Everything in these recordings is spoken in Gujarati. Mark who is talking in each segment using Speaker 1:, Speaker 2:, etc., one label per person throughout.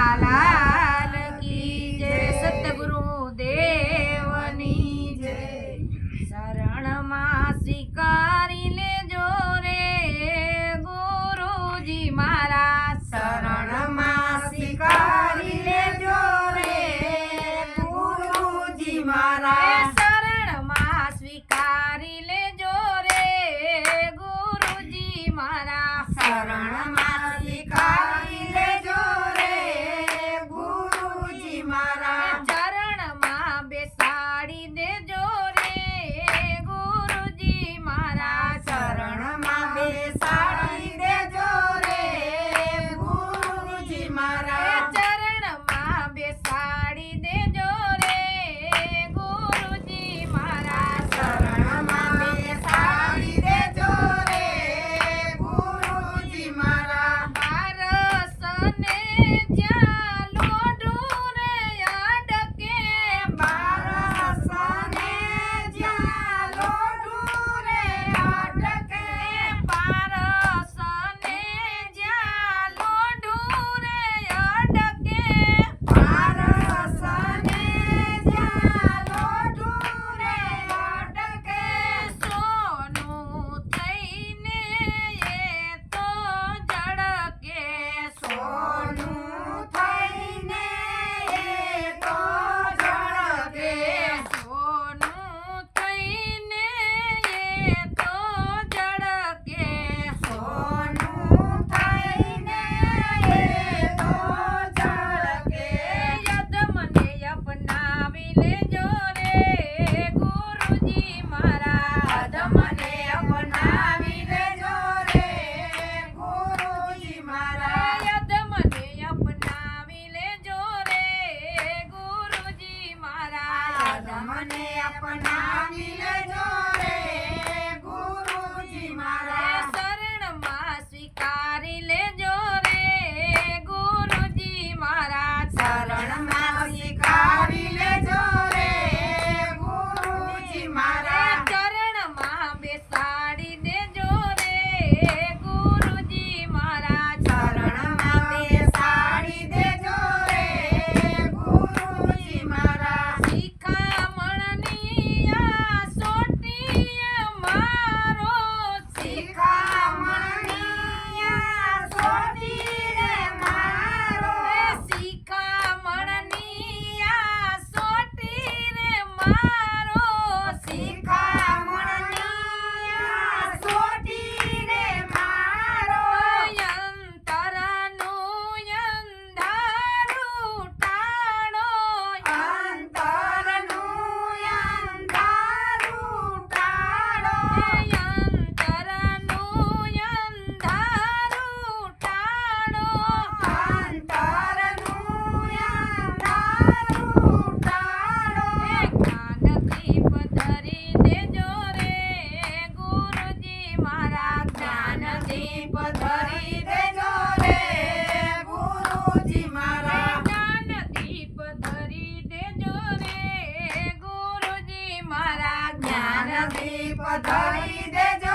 Speaker 1: lá, lá. મારા જ્ઞાનદીપ ધરી દેજો.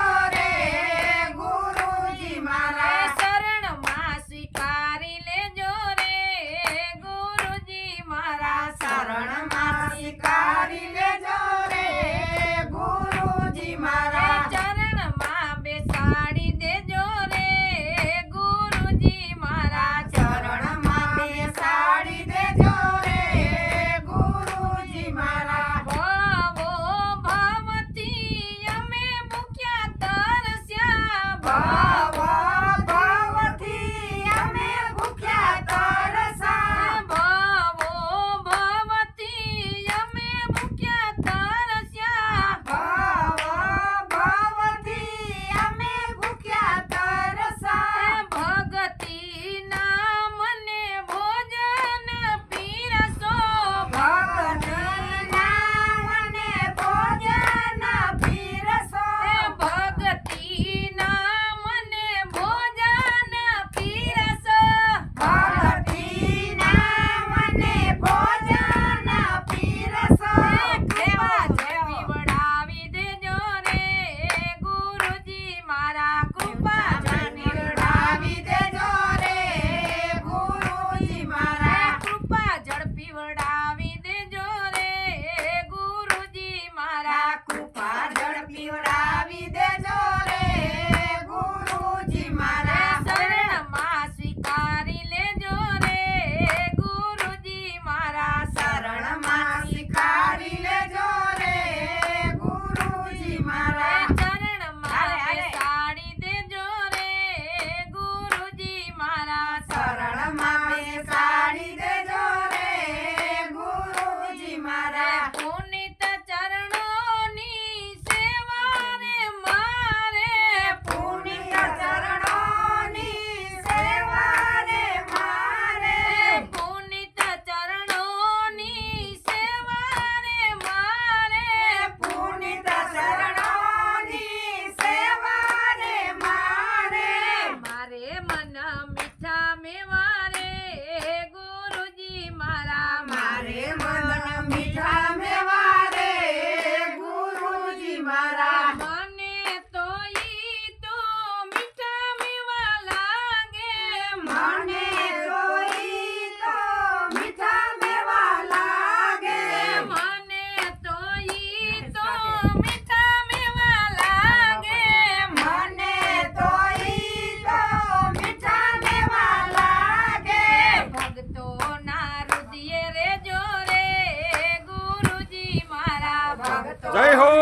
Speaker 2: জয় হোক